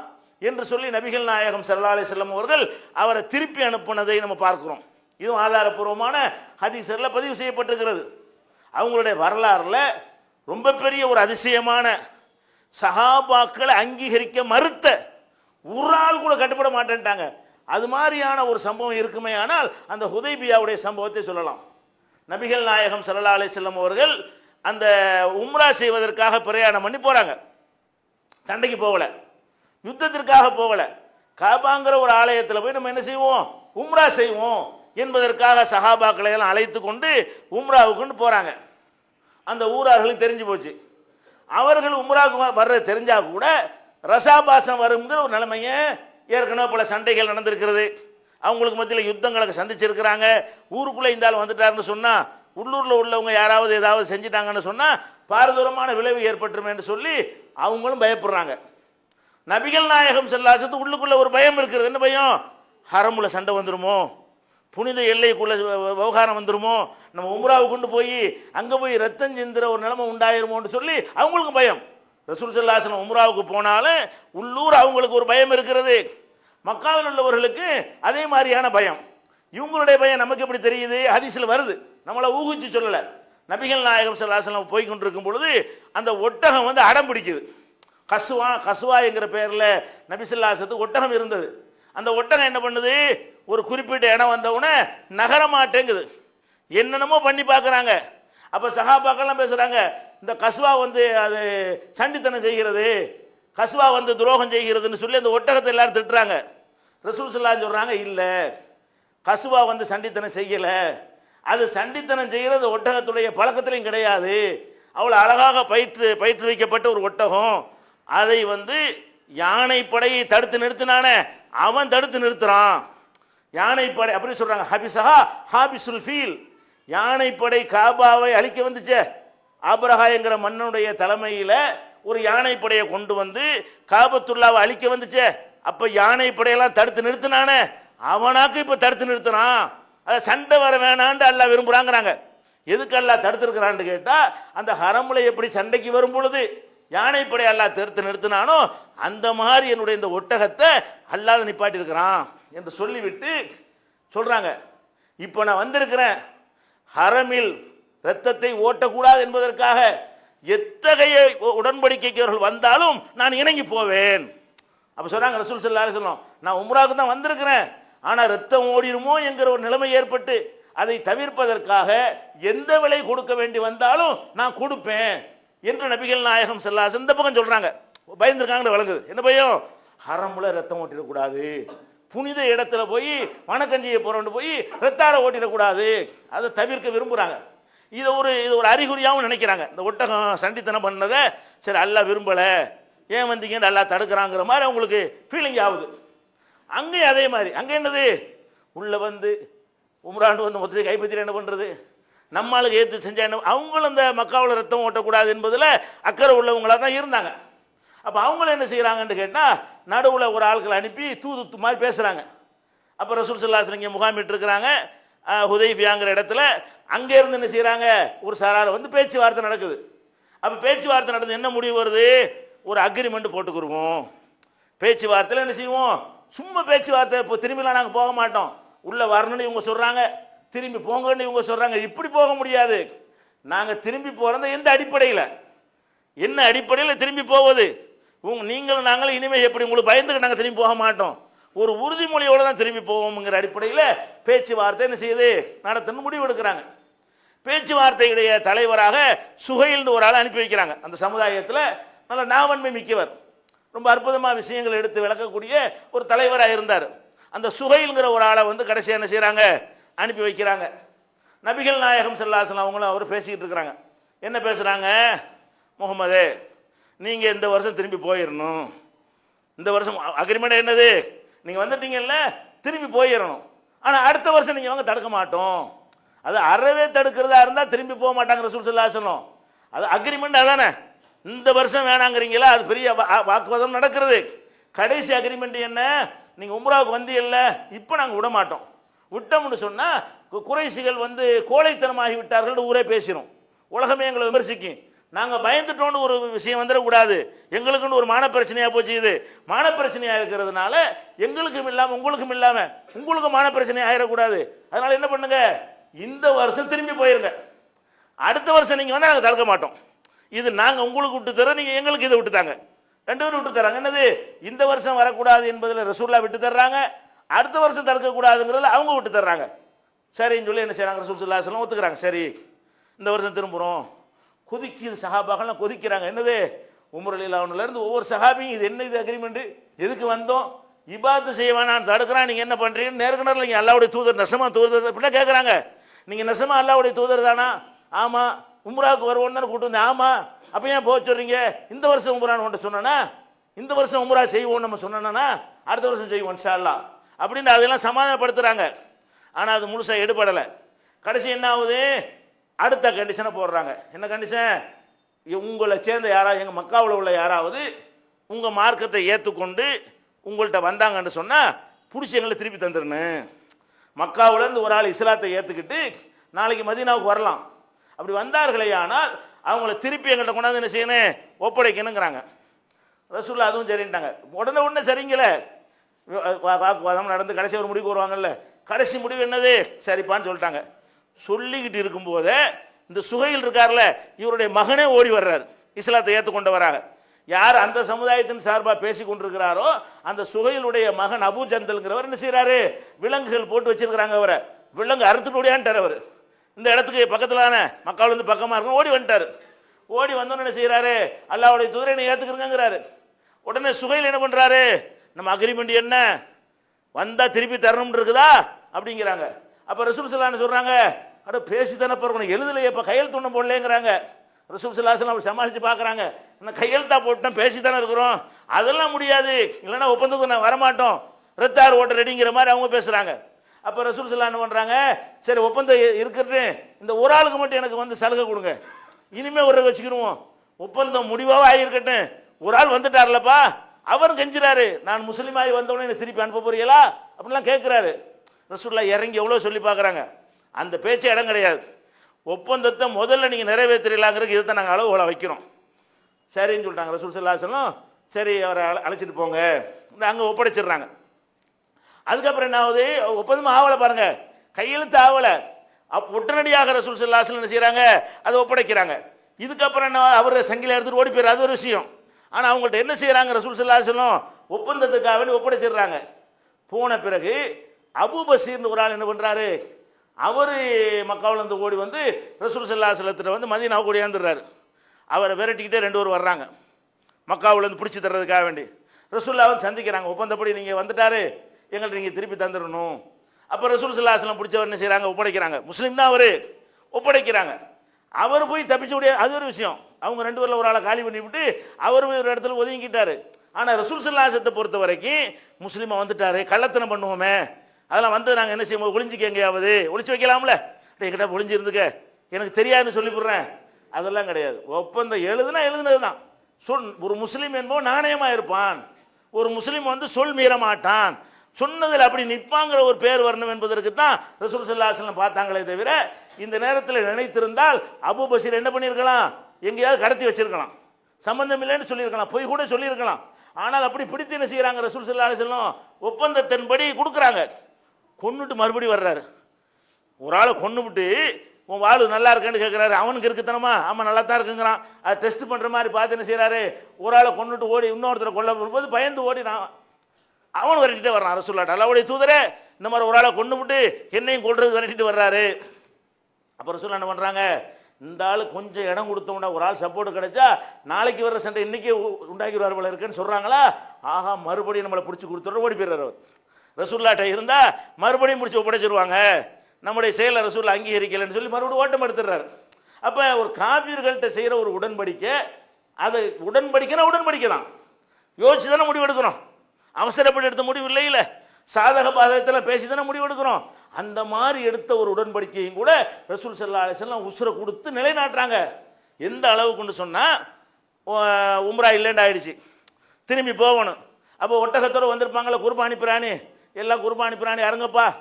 என்று சொல்லி நபிகள் நாயகம் ஸல்லல்லாஹு அலைஹி செல்லம் அவர்கள் அவரை திருப்பி அனுப்புனதை நம்ம பார்க்கிறோம். இதுவும் ஆதாரப்பூர்வமான ஹதீசரில் பதிவு செய்யப்பட்டிருக்கிறது. அவங்களுடைய வரலாறுல ரொம்ப பெரிய ஒரு அதிசயமான சஹாபாக்களை அங்கீகரிக்க மறுத்த ஒரு ஆள் கூட கட்டுப்பட மாட்டேன்ட்டாங்க. அது மாதிரியான ஒரு சம்பவம் இருக்குமே ஆனால் அந்த ஹுதைபியாவுடைய சம்பவத்தை சொல்லலாம். நபிகள் நாயகம் சல்லா அலி செல்லம் அவர்கள் அந்த உம்ரா செய்வதற்காக பிரயாணம் பண்ணி போகிறாங்க சண்டைக்கு போகல. யுத்தத்திற்காக போகல. காபாங்கிற ஒரு ஆலயத்தில் போய் நம்ம என்ன செய்வோம்? உம்ரா செய்வோம் என்பதற்காக சஹாபாக்களை எல்லாம் அழைத்து கொண்டு உம்ராவுக்குன்னு போகிறாங்க அந்த ஊரார்களுக்கு தெரிஞ்சு போச்சு. அவர்கள் உம்ராவுக்கு வர்றது தெரிஞ்சா கூட ரசாபாசம் வருங்கிற ஒரு நிலைமையை ஏற்கனவே பல சண்டைகள் நடந்திருக்கிறது. அவங்களுக்கு மத்தியில் யுத்தங்களை சந்திச்சிருக்கிறாங்க. ஊருக்குள்ளே இந்த ஆள் வந்துட்டாருன்னு சொன்னால் உள்ளூரில் உள்ளவங்க யாராவது ஏதாவது செஞ்சிட்டாங்கன்னு சொன்னால் பாரதூரமான விளைவு ஏற்பட்டுருமேன்னு சொல்லி அவங்களும் பயப்படுறாங்க. நபிகள் நாயகம் செல்லாசத்து உள்ளுக்குள்ள ஒரு பயம் இருக்கிறது என்ன பயம்? ஹரமுல சண்டை வந்துருமோ? புனித எல்லைக்குள்ள விவகாரம் வந்துருமோ? நம்ம உம்ராவை கொண்டு போய் அங்கே போய் ரத்தம் சிந்துற ஒரு நிலைமை உண்டாயிருமோன்னு சொல்லி அவங்களுக்கும் பயம். ரசூல் சல்லாசனம் உம்ராவுக்கு போனாலும் உள்ளூர் அவங்களுக்கு ஒரு பயம் இருக்கிறது மக்காவில் உள்ளவர்களுக்கு அதே மாதிரியான பயம். இவங்களுடைய பயம் நமக்கு எப்படி தெரியுது? ஹதீஸில் வருது. நம்மளை ஊகிச்சு சொல்லலை. நபிகள் நாயகம் செல்லாசலம் போய் கொண்டிருக்கும் பொழுது அந்த ஒட்டகம் வந்து அடம் பிடிக்குது. கசுவா கசுவா என்கிற பெயரில் நபிசல்லாசத்துக்கு ஒட்டகம் இருந்தது. அந்த ஒட்டகம் என்ன பண்ணுது? ஒரு குறிப்பிட்ட இடம் வந்தவுடனே நகரமாட்டேங்குது. நகர மாட்டேங்குது என்னென்னமோ பண்ணி பார்க்குறாங்க. அப்போ சகாபாக்கெல்லாம் பேசுகிறாங்க இந்த கசுவா வந்து அது சண்டித்தனம் செய்கிறது கசுவா வந்து துரோகம் செய்கிறதுன்னு சொல்லி அந்த ஒட்டகத்தை எல்லாரும் திட்டுறாங்க. ரசூல் சொல்லான்னு சொல்கிறாங்க இல்லை கசுவா வந்து சண்டித்தனம் செய்யலை. அது சண்டித்தனம் செய்கிறது ஒட்டகத்துடைய பழக்கத்திலையும் கிடையாது. அவ்வளோ அழகாக பயிற்று பயிற்றுவிக்கப்பட்ட ஒரு ஒட்டகம். அதை வந்து யானை படையை தடுத்து நிறுத்தினானே அவன் தடுத்து நிறுத்துறான். யானைப்படை அப்படி சொல்றாங்க ஹபிசஹா ஹாபிசுல் ஃபீல். யானைப்படை காபாவை அழிக்க வந்துச்சே. ஆபரஹா என்கிற மன்னனுடைய தலைமையில் ஒரு யானைப்படையை கொண்டு வந்து காபத்துல்லாவை அழிக்க வந்துச்சே. அப்போ யானைப்படையெல்லாம் தடுத்து நிறுத்தினானே அவனாக்கு இப்போ தடுத்து நிறுத்தினான் அதை சண்டை வர வேணான்ட்டு அல்லா விரும்புகிறாங்கிறாங்க எதுக்கு அல்லா தடுத்திருக்கிறான்னு கேட்டால் அந்த ஹரமுல எப்படி சண்டைக்கு வரும் பொழுது யானைப்படை அல்லா தடுத்து நிறுத்தினானோ அந்த மாதிரி என்னுடைய இந்த ஒட்டகத்தை அல்லாத நிப்பாட்டியிருக்கிறான் என்று சொல்லிவிட்டு சொல்கிறாங்க இப்போ நான் வந்திருக்கிறேன். ஹரமில் ரத்தத்தை ஓட்டக்கூடாது என்பதற்காக எத்தகைய உடன்படிக்கைக்கு அவர்கள் வந்தாலும் நான் இணங்கி போவேன். அப்போ சொல்கிறாங்க ரசூல் ஸல்லல்லாஹு அலைஹி நான் உம்ராவுக்கு தான் வந்திருக்கிறேன். ஆனால் ரத்தம் ஓடிடுமோ என்கிற ஒரு நிலைமை ஏற்பட்டு அதை தவிர்ப்பதற்காக எந்த விலை கொடுக்க வேண்டி வந்தாலும் நான் கொடுப்பேன் என்று நபிகள் நாயகம் செல்லா இந்த பக்கம் சொல்றாங்க. பயந்துருக்காங்கன்னு வழங்குது என்ன பயம்? ஹரமுல ரத்தம் ஓட்டிடக்கூடாது. புனித இடத்துல போய் வனக்கஞ்சியை போறோன்னு போய் ரத்தார ஓட்டிடக்கூடாது. அதை தவிர்க்க விரும்புகிறாங்க இதை ஒரு இது ஒரு அறிகுறியாகவும் நினைக்கிறாங்க. இந்த ஒட்டகம் சண்டித்தனம் பண்ணதை சரி அல்லா விரும்பலை. ஏன் வந்தீங்கன்னு நல்லா தடுக்கிறாங்கிற மாதிரி அவங்களுக்கு ஃபீலிங் ஆகுது. அங்கேயும் அதே மாதிரி. அங்கே என்னது? உள்ளே வந்து உம்ராண்டு வந்து மொத்தத்தை கைப்பற்றி என்ன பண்ணுறது நம்மளுக்கு ஏற்று செஞ்சா என்ன அவங்களும் இந்த மக்காவில் ரத்தம் ஓட்டக்கூடாது என்பதில் அக்கறை உள்ளவங்களா தான் இருந்தாங்க. அப்போ அவங்களும் என்ன செய்கிறாங்கன்னு கேட்டால் நடுவில் ஒரு ஆட்களை அனுப்பி தூது மாதிரி பேசுகிறாங்க அப்போ ரசூல் சல்லாஹ் இங்கே முகாமிட்டு ஹுதைபியாங்கிற இடத்துல அங்கே இருந்து என்ன செய்கிறாங்க ஒரு சாரார் வந்து பேச்சுவார்த்தை நடக்குது. அப்போ பேச்சுவார்த்தை நடந்து என்ன முடிவு வருது? ஒரு அக்ரிமெண்ட் போட்டுக்கிருவோம். பேச்சுவார்த்தையில் என்ன செய்வோம்? சும்மா பேச்சுவார்த்தை இப்போ திரும்பிலாம் நாங்கள் போக மாட்டோம். உள்ளே வரணும்னு இவங்க சொல்கிறாங்க திரும்பி போங்கன்னு இவங்க சொல்கிறாங்க இப்படி போக முடியாது. நாங்கள் திரும்பி போகிறத எந்த அடிப்படையில்? என்ன அடிப்படையில் திரும்பி போவது? உங் நீங்களும் நாங்களும் இனிமேல் எப்படி உங்களுக்கு பயந்துக்கு நாங்கள் திரும்பி போக மாட்டோம்? ஒரு உறுதிமொழியோடு தான் திரும்பி போவோம்ங்கிற அடிப்படையில் பேச்சுவார்த்தை என்ன செய்யுது? நடத்தணும்னு முடிவு எடுக்கிறாங்க. பேச்சுவார்த்தையுடைய தலைவராக சுகைல்னு ஒரு ஆளை அனுப்பி வைக்கிறாங்க. அந்த சமுதாயத்தில் நல்ல நாவன்மை மிக்கவர். ரொம்ப அற்புதமாக விஷயங்களை எடுத்து விளக்கக்கூடிய ஒரு தலைவராக இருந்தார். அந்த சுகைங்கிற ஒரு ஆளை வந்து கடைசியாக என்ன செய்கிறாங்க அனுப்பி வைக்கிறாங்க. நபிகள் நாயகம் செல்லாசன் அவங்களும் அவர் பேசிக்கிட்டு இருக்கிறாங்க. என்ன பேசுகிறாங்க முகமது நீங்கள் இந்த வருஷம் திரும்பி போயிடணும் இந்த வருஷம் அக்ரிமெண்ட் என்னது? நீங்கள் வந்துட்டீங்கல்ல திரும்பி போயிடணும் ஆனால் அடுத்த வருஷம் நீங்கள் வாங்க தடுக்க மாட்டோம். அது அறவே தடுக்கிறதா இருந்தால் திரும்பி போக மாட்டாங்க ரசூல் ஸல்லல்லாஹு அது அக்ரிமெண்ட் அதானே? இந்த வருஷம் வேணாங்கிறீங்களா? அது பெரிய வா- வாக்குவாதம் நடக்கிறது. கடைசி அக்ரிமெண்ட் என்ன? நீங்கள் உம்ராவுக்கு வந்தீங்கல்ல இப்போ நாங்கள் விட மாட்டோம் விட்டோம்னு சொன்னால் குறைசிகள் வந்து கோழைத்தனமாகி விட்டார்கள் ஊரே பேசிடும் உலகமே எங்களை விமர்சிக்கும். நாங்கள் பயந்துட்டோன்னு ஒரு விஷயம் வந்துடக்கூடாது. எங்களுக்குன்னு ஒரு மான போச்சு இது. மான பிரச்சனையாக இருக்கிறதுனால எங்களுக்கும் இல்லாமல் உங்களுக்கும் இல்லாமல் உங்களுக்கும் மான பிரச்சனை ஆயிடக்கூடாது. அதனால் என்ன பண்ணுங்க? இந்த வருஷம் திரும்பி போயிருங்க. அடுத்த வருஷம் நீங்கள் வந்து நாங்கள் தடுக்க மாட்டோம். இது நாங்க உங்களுக்கு விட்டு தரோம் நீங்க எங்களுக்கு இதை விட்டு தாங்க. ரெண்டு பேரும் விட்டு தராங்க என்னது? இந்த வருஷம் வரக்கூடாது என்பதில் ரசூல்லா விட்டு தர்றாங்க. அடுத்த வருஷம் தடுக்க கூடாதுங்கிறதுல அவங்க விட்டு தர்றாங்க. சரின்னு சொல்லி என்ன செய்கிறாங்க ரசூல் சுல்லா சொல்லம் ஒத்துக்கிறாங்க. சரி இந்த வருஷம் திரும்புறோம். கொதிக்குது சஹாபாக்கெல்லாம் கொதிக்கிறாங்க. என்னது? உமரலீலாவுன்லேருந்து ஒவ்வொரு சஹாபியும் இது என்ன இது அக்ரிமெண்ட்டு எதுக்கு வந்தோம்? இபாத்து செய்ய நான் தடுக்கிறான் நீங்கள் என்ன பண்ணுறீங்கன்னு நேருக்கு நேரில் அல்லாவுடைய தூதர் நெசமாக தூதர் அப்படின்னா கேட்குறாங்க நீங்கள் நெசமா அல்லாவுடைய தூதர் தானா? ஆமாம் உம்ராவுக்கு வருவோன்னு தானே கூட்டு வந்தேன். ஆமா. அப்ப ஏன் போக சொல்றீங்க? இந்த வருஷம் உம்ரான்னு உன்ட்ட சொன்னானா? இந்த வருஷம் உம்ரா செய்வோம் நம்ம சொன்னோன்னா அடுத்த வருஷம் செய்வோம் இன்ஷா அப்படின்னு அதெல்லாம் சமாதானப்படுத்துறாங்க. ஆனா அது முழுசா எடுபடலை. கடைசி என்ன ஆகுது? அடுத்த கண்டிஷனை போடுறாங்க. என்ன கண்டிஷன் உங்களை சேர்ந்த யாராவது எங்கள் மக்காவில் உள்ள யாராவது உங்கள் மார்க்கத்தை ஏற்றுக்கொண்டு உங்கள்கிட்ட வந்தாங்கன்னு சொன்னால் பிடிச்சி எங்களை திருப்பி தந்துடணும் மக்காவிலேருந்து ஒரு ஆள் இஸ்லாத்தை ஏற்றுக்கிட்டு நாளைக்கு மதினாவுக்கு வரலாம். அப்படி வந்தார்களே ஆனால் அவங்கள திருப்பி எங்கள்கிட்ட கொண்டாந்து என்ன செய்யணும்? ஒப்படைக்கணுங்கிறாங்க. ரசூல்லா அதுவும் சரின்ட்டாங்க. உடனே உடனே சரிங்களே வாக்குவாதம் நடந்து கடைசி ஒரு முடிவுக்கு வருவாங்கல்ல. கடைசி முடிவு என்னது? சரிப்பான்னு சொல்லிட்டாங்க. சொல்லிக்கிட்டு இருக்கும்போதே இந்த சுகையில் இருக்கார்ல இவருடைய மகனே ஓடி வர்றாரு. இஸ்லாத்தை ஏற்றுக்கொண்டு வராங்க. யார் அந்த சமுதாயத்தின் சார்பாக பேசி கொண்டிருக்கிறாரோ அந்த சுகையிலுடைய மகன் அபு ஜந்தல்ங்கிறவர் என்ன செய்கிறாரு விலங்குகள் போட்டு வச்சிருக்கிறாங்க அவரை. விலங்கு அறுத்துட்டு ஓடியான்ட்டார் அவர். இந்த இடத்துக்கு பக்கத்திலான மக்கள் வந்து பக்கமாக இருக்கும். ஓடி வந்துட்டார். ஓடி வந்தோன்னு என்ன செய்கிறாரு அல்லாவுடைய துதிரை என்னை ஏற்றுக்கிறங்கிறாரு உடனே சுகையில் என்ன பண்ணுறாரு நம்ம அக்ரிமெண்ட் என்ன? வந்தால் திருப்பி தரணும்னு இருக்குதா? அப்படிங்கிறாங்க. அப்போ ரசூல் சலான்னு சொல்கிறாங்க அட பேசி தானே போறோம். எழுதலையே இப்போ கையெழுத்து ஒன்றும் போடலேங்கிறாங்க ரசூல் சலாசன் அவர் சமாளித்து பார்க்குறாங்க நான் கையெழுத்தா போட்டோம் பேசி தானே இருக்கிறோம். அதெல்லாம் முடியாது. இல்லைன்னா ஒப்பந்தத்துக்கு நான் வரமாட்டோம். ரெத்தார் ஓட்ட ரெடிங்கிற மாதிரி அவங்க பேசுகிறாங்க அப்ப ரசூல் சல்லா என்ன பண்றாங்க? சரி ஒப்பந்தம் இ- இருக்கிறது இந்த ஒரு ஆளுக்கு மட்டும் எனக்கு வந்து சலுகை கொடுங்க. இனிமே ஒரு வச்சுக்கிருவோம். ஒப்பந்தம் முடிவாக ஆகியிருக்கட்டும். ஒரு ஆள் வந்துட்டார்லப்பா. அவர் கெஞ்சுறாரு. நான் முஸ்லீமாகி வந்தவொடனே என்னை திருப்பி அனுப்ப போறீங்களா? அப்படிலாம் கேட்குறாரு ரசூல்லா இறங்கி எவ்வளோ சொல்லி பார்க்குறாங்க? அந்த பேச்சு இடம் கிடையாது. ஒப்பந்தத்தை முதல்ல நீங்கள் நிறைவேற்றிடலாங்கிறதுக்கு இதை நாங்கள் அளவுகளை வைக்கிறோம். சரின்னு சொல்லிட்டாங்க ரசூல் சல்லா சொல்லும் சரி அவரை அழைச்சிட்டு போங்க. அங்கே ஒப்படைச்சிடுறாங்க. அதுக்கப்புறம் என்ன ஆகுது ஒப்பந்தம் ஆவலை பாருங்க. கையெழுத்து ஆவலை. உடனடியாக ரசூல் சல்லாஹ் என்ன செய்கிறாங்க அதை ஒப்படைக்கிறாங்க. இதுக்கப்புறம் என்ன அவர் சங்கில எடுத்துட்டு ஓடி போயிரு அது ஒரு விஷயம். ஆனால் அவங்கள்ட்ட என்ன செய்கிறாங்க ரசூல் சல்லாஹ் ஒப்பந்தத்துக்காக வேண்டி ஒப்படைச்சிடுறாங்க. போன பிறகு அபூ பசீர்னு ஒரு ஆள் என்ன பண்ணுறாரு அவர் மக்காவிலேருந்து ஓடி வந்து ரசூல் சல்லாஹ் வந்து மதியனாவுக்கு ஓடியாந்துடுறாரு அவரை விரட்டிக்கிட்டே ரெண்டு பேர் வர்றாங்க. மக்காவிலேருந்து பிடிச்சி தர்றதுக்காக வேண்டி. ரசூல்லா சந்திக்கிறாங்க. ஒப்பந்தப்படி நீங்கள் வந்துட்டாரு. எங்கள்ட்ட நீங்கள் திருப்பி தந்துடணும். அப்போ ரசூல் சல்லாஹ்லாம் பிடிச்சவர் என்ன செய்கிறாங்க ஒப்படைக்கிறாங்க. முஸ்லீம் தான் அவர். ஒப்படைக்கிறாங்க. அவர் போய் தப்பிச்சு முடியாது அது ஒரு விஷயம். அவங்க ரெண்டு பேரில் ஒரு ஆளை காலி பண்ணிவிட்டு அவர் ஒரு இடத்துல ஒதுங்கிட்டார் ஆனால் ரசூல் சல்லாசத்தை பொறுத்த வரைக்கும் முஸ்லீமாக வந்துட்டார். கள்ளத்தனம் பண்ணுவோமே. அதெல்லாம் வந்து நாங்கள் என்ன செய்வோம்? ஒளிஞ்சிக்க எங்கேயாவது? ஒளிச்சு வைக்கலாம்ல? என்கிட்ட ஒளிஞ்சு இருந்துக்க. எனக்கு தெரியாதுன்னு சொல்லிவிடுறேன் அதெல்லாம் கிடையாது. ஒப்பந்தம் எழுதுனா எழுதுனது தான் சொல் ஒரு முஸ்லீம் என்பவன் நாணயமாக இருப்பான். ஒரு முஸ்லீம் வந்து சொல் மீற மாட்டான் சொன்னதில் அப்படி நிற்பாங்கிற ஒரு பேர் வரணும் என்பதற்கு தான் ரசூல் சல்லாஹலம் பார்த்தாங்களே தவிர இந்த நேரத்தில் நினைத்திருந்தால் அபு பஷீர் என்ன பண்ணியிருக்கலாம்? எங்கேயாவது கடத்தி வச்சிருக்கலாம். சம்பந்தம் இல்லைன்னு சொல்லியிருக்கலாம். பொய் கூட சொல்லியிருக்கலாம். ஆனால் அப்படி பிடித்து என்ன செய்கிறாங்க? ரசூல் சல்லா அலிஸ்லாம் ஒப்பந்தத்தின்படி கொடுக்குறாங்க. கொண்டுட்டு மறுபடி வர்றாரு. ஒரு ஆளை கொண்டு விட்டு உன் வாழ் நல்லா இருக்கான்னு கேட்குறாரு. அவனுக்கு இருக்குத்தனமா? ஆமாம் நல்லா தான் இருக்குங்கிறான். அதை டெஸ்ட் பண்ணுற மாதிரி பார்த்து என்ன செய்கிறாரு? ஒரு ஆளை கொண்டுட்டு ஓடி இன்னொருத்தரை கொல்ல வரும்போது பயந்து ஓடினான். அவன் விரட்டிட்டு வர்றான் அரசுல்லாட்ட அல்லாவுடைய தூதரே இந்த மாதிரி ஒரு ஆளை கொண்டு விட்டு என்னையும் கொள்றது விரட்டிட்டு வர்றாரு. அப்புறம் ரசூல்லா என்ன பண்ணுறாங்க இந்த ஆள் கொஞ்சம் இடம் கொடுத்தோம்னா ஒரு ஆள் சப்போர்ட் கிடைச்சா நாளைக்கு வர்ற சண்டை இன்னைக்கு உண்டாக்கிடுவார் போல இருக்குன்னு சொல்கிறாங்களா ஆஹா மறுபடியும் நம்மளை பிடிச்சி கொடுத்துட்ற ஓடி போயிடுறாரு அவர். ரசூல்லாட்ட இருந்தால் மறுபடியும் பிடிச்சி ஒப்படைச்சிருவாங்க. நம்முடைய செயலை ரசூல் அங்கீகரிக்கலைன்னு சொல்லி மறுபடியும் ஓட்டம் எடுத்துடுறாரு. அப்போ ஒரு காவியர்கள்ட்ட செய்கிற ஒரு உடன்படிக்கை அது உடன்படிக்கைனா உடன்படிக்கை தான் யோசிச்சு தானே முடிவு எடுக்கிறோம் அவசரப்பட்டு எடுத்த முடிவு இல்லை இல்லை சாதக பாதகத்தில் பேசி தானே முடிவு எடுக்கிறோம். அந்த மாதிரி எடுத்த ஒரு உடன்படிக்கையும் கூட ரசூல் சல்லா அலிசல்லாம் உசுரை கொடுத்து நிலைநாட்டுறாங்க. எந்த அளவுக்குன்னு சொன்னால் உ- உம்ரா இல்லைன்னு ஆயிடுச்சு. திரும்பி போகணும். அப்போ ஒட்டகத்தோட வந்திருப்பாங்களே குர்பானி பிராணி. எல்லாம் குர்பானி பிராணி அறங்கப்பா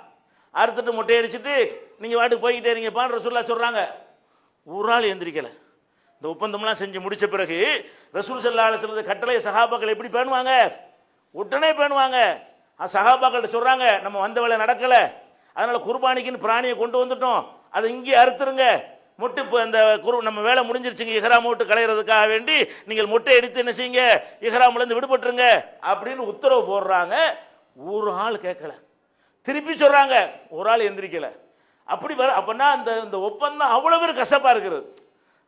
அறுத்துட்டு மொட்டையடிச்சுட்டு நீங்கள் வாட்டுக்கு போய்கிட்டே இருங்கப்பான்னு ரசூல்லா சொல்கிறாங்க ஒரு நாள் எந்திரிக்கலை. இந்த ஒப்பந்தம்லாம் செஞ்சு முடிச்ச பிறகு ரசூல் செல்லா அலுவலது கட்டளை சகாபாக்கள் எப்படி பேணுவாங்க? உடனே பேணுவாங்க. சகாபாக்கள்கிட்ட சொல்கிறாங்க நம்ம வந்த வேலை நடக்கலை. அதனால் குர்பானிக்குன்னு பிராணியை கொண்டு வந்துட்டோம். அதை இங்கே அறுத்துருங்க. முட்டு இப்போ அந்த குரு நம்ம வேலை முடிஞ்சிருச்சுங்க இஹ்ராம் விட்டு களையிறதுக்காக வேண்டி நீங்கள் முட்டை எடுத்து என்ன செய்யுங்க? இஹ்ராம்லேருந்து விடுபட்டுருங்க அப்படின்னு உத்தரவு போடுறாங்க. ஒரு ஆள் கேட்கல. திருப்பி சொல்கிறாங்க ஒரு ஆள் எந்திரிக்கலை. அப்படி வர அப்படின்னா அந்த இந்த ஒப்பந்தம் அவ்வளோ பேர் கசப்பாக இருக்கிறது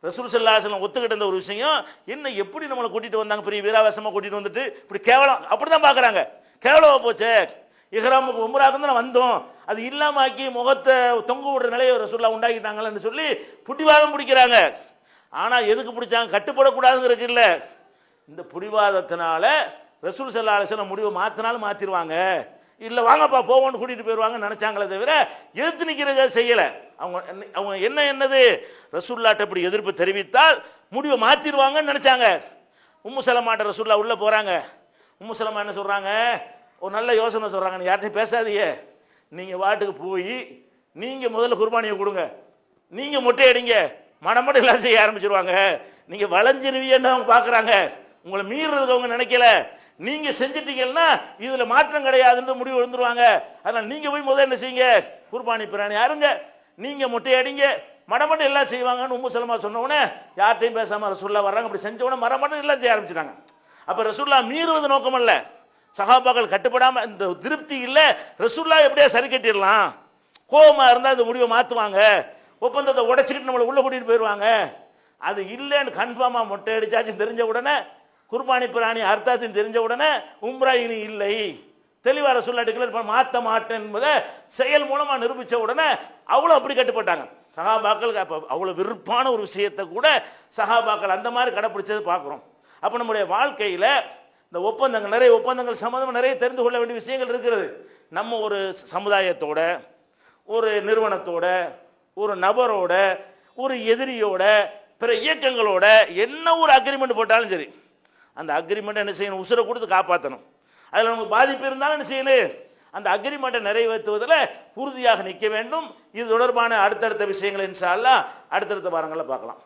ரசூல் செல்லாசலம் ஒத்துக்கிட்ட இந்த ஒரு விஷயம் என்ன எப்படி நம்மளை கூட்டிட்டு வந்தாங்க? பெரிய வீராவேசமா கூட்டிட்டு வந்துட்டு இப்படி கேவலம் அப்படிதான் பாக்குறாங்க கேவலமா போச்சே. இஹ்ராமுக்கு உம்ராக்கு தான் வந்தோம். அது இல்லாம ஆக்கி முகத்தை தொங்க விடுற நிலையை ரசூல்லா உண்டாக்கிட்டாங்கன்னு சொல்லி புடிவாதம் பிடிக்கிறாங்க. ஆனா எதுக்கு பிடிச்சாங்க? கட்டுப்படக்கூடாதுங்கிறது இல்ல. இந்த புடிவாதத்தினால ரசூல் சல்லா முடிவை மாத்தினாலும் மாத்திருவாங்க. இல்லை வாங்கப்பா போவோம்னு கூட்டிட்டு போயிடுவாங்கன்னு நினைச்சாங்களே தவிர எதிர்த்து நிற்கிறத செய்யலை. அவங்க என்ன- அவங்க என்ன என்னது? ரசூல்லாட்ட இப்படி எதிர்ப்பு தெரிவித்தால் முடிவை மாற்றிடுவாங்கன்னு நினைச்சாங்க. உம்முசலமாட்ட ரசூல்லா உள்ளே போகிறாங்க உம்முசலமா என்ன சொல்கிறாங்க ஒரு நல்ல யோசனை சொல்கிறாங்க நீ யார்ட்டையும் பேசாதீங்க. நீங்கள் வாட்டுக்கு போய் நீங்கள் முதல்ல குர்பானியை கொடுங்க. நீங்கள் மொட்டை அடிங்க. மடமட எல்லாம் செய்ய ஆரம்பிச்சிருவாங்க. நீங்கள் வளைஞ்சிருவீன்னு அவங்க பார்க்குறாங்க உங்களை மீறுறதுக்கு அவங்க நினைக்கல. நீங்க செஞ்சிட்டீங்கன்னா இதுல மாற்றம் கிடையாதுன்னு முடிவு வந்துருவாங்க அதனால நீங்க போய் முதல் என்ன செய்யுங்க? குர்பானி பிராணி அருங்க. நீங்க முட்டையடிங்க. மடமட்டம் எல்லாம் செய்வாங்கன்னு உம்மு சலமா சொன்ன உடனே யார்ட்டையும் பேசாம ரசூல்லா வர்றாங்க. அப்படி செஞ்ச உடனே மடமட்டம் எல்லாம் செய்ய ஆரம்பிச்சிட்டாங்க. அப்ப ரசூல்லா மீறுவது நோக்கம் அல்ல. சகாபாக்கள் கட்டுப்படாம இந்த திருப்தி இல்ல. ரசூல்லா எப்படியா சரி கட்டிடலாம்? கோபமா இருந்தா இந்த முடிவை மாத்துவாங்க. ஒப்பந்தத்தை உடைச்சிக்கிட்டு நம்மளை உள்ள கூட்டிட்டு போயிடுவாங்க அது இல்லைன்னு கன்ஃபார்மா மொட்டை அடிச்சாச்சு தெரிஞ்ச உடனே குர்பானி பிராணி அர்த்தாத்தின் தெரிஞ்ச உடனே உம்ரா இனி இல்லை. தெளிவார சொல்ல மாற்ற மாட்டேன் என்பதை செயல் மூலமாக நிரூபித்த உடனே அவ்வளோ அப்படி கட்டுப்பட்டாங்க. சகாபாக்கள் அப்போ அவ்வளோ விருப்பான ஒரு விஷயத்தை கூட சகாபாக்கள் அந்த மாதிரி கடைப்பிடிச்சது பார்க்குறோம். அப்போ நம்முடைய வாழ்க்கையில் இந்த ஒப்பந்தங்கள் நிறைய ஒப்பந்தங்கள் சம்மந்தமாக நிறைய தெரிந்து கொள்ள வேண்டிய விஷயங்கள் இருக்கிறது. நம்ம ஒரு சமுதாயத்தோட ஒரு நிறுவனத்தோட ஒரு நபரோட ஒரு எதிரியோட பிற இயக்கங்களோட என்ன ஒரு அக்ரிமெண்ட் போட்டாலும் சரி. அந்த அக்ரிமெண்ட்டை என்ன செய்யணும்? உசுரை கொடுத்து காப்பாற்றணும் அதில் நமக்கு பாதிப்பு இருந்தாலும் என்ன செய்யணும்? அந்த அக்ரிமெண்ட்டை நிறைவேற்றுவதில் உறுதியாக நிற்க வேண்டும். இது தொடர்பான அடுத்தடுத்த விஷயங்கள் இன்ஷா அடுத்தடுத்த வாரங்களில் பார்க்கலாம்.